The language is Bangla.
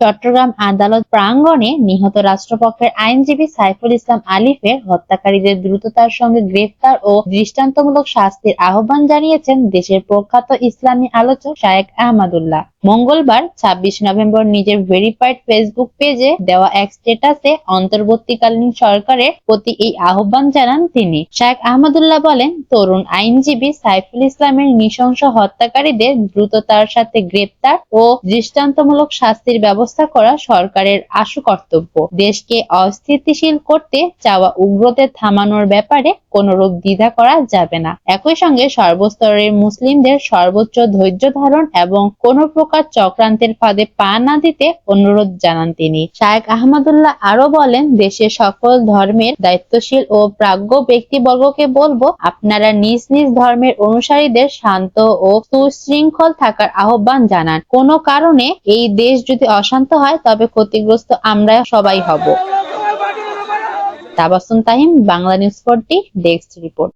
চট্টগ্রাম আদালত প্রাঙ্গণে নিহত রাষ্ট্রপক্ষের আইনজীবী সাইফুল ইসলাম আলিফের হত্যাকারীদের দ্রুততার সঙ্গে গ্রেফতার ও দৃষ্টান্তমূলক শাস্তির আহ্বান জানিয়েছেন দেশের প্রখ্যাত ইসলামী আলোচক শায়েক আহমদুল্লাহ। মঙ্গলবার, ছাব্বিশ নভেম্বর নিজের ভেরিফাইড ফেসবুক পেজে দেওয়া এক স্টেটাসে অন্তর্বর্তীকালীন সরকারের প্রতি এই আহ্বান জানান তিনি। শায়েক আহমদুল্লাহ বলেন, তরুণ আইনজীবী সাইফুল ইসলামের নৃশংস হত্যাকারীদের দ্রুততার সাথে গ্রেপ্তার ও দৃষ্টান্তমূলক শাস্তির ব্যবস্থা করা সরকারের আশু কর্তব্য। দেশকে অস্থিতিশীল করতে চাওয়া উগ্রদের থামানোর ব্যাপারে কোনরূপ দ্বিধা করা যাবে না। একই সঙ্গে সর্বস্তরের মুসলিমদের সর্বোচ্চ ধৈর্য ধারণ এবং কোনো প্রকার চক্রান্তের ফাঁদে পা না দিতে অনুরোধ জানান তিনি। শায়েক আহমদুল্লাহ আরও বলেন, দেশের সকল ধর্মের দায়িত্বশীল ও প্রাজ্ঞ ব্যক্তিবর্গকে বলব, আপনারা নিজ নিজ ধর্মের অনুসারীদের শান্ত ও সুশৃঙ্খল থাকার আহ্বান জানান। কোনো কারণে এই দেশ যদি অশান্ত হয়, তবে ক্ষতিগ্রস্ত আমরা সবাই হব। Tabassum Tahim Bangla news forty, desk report.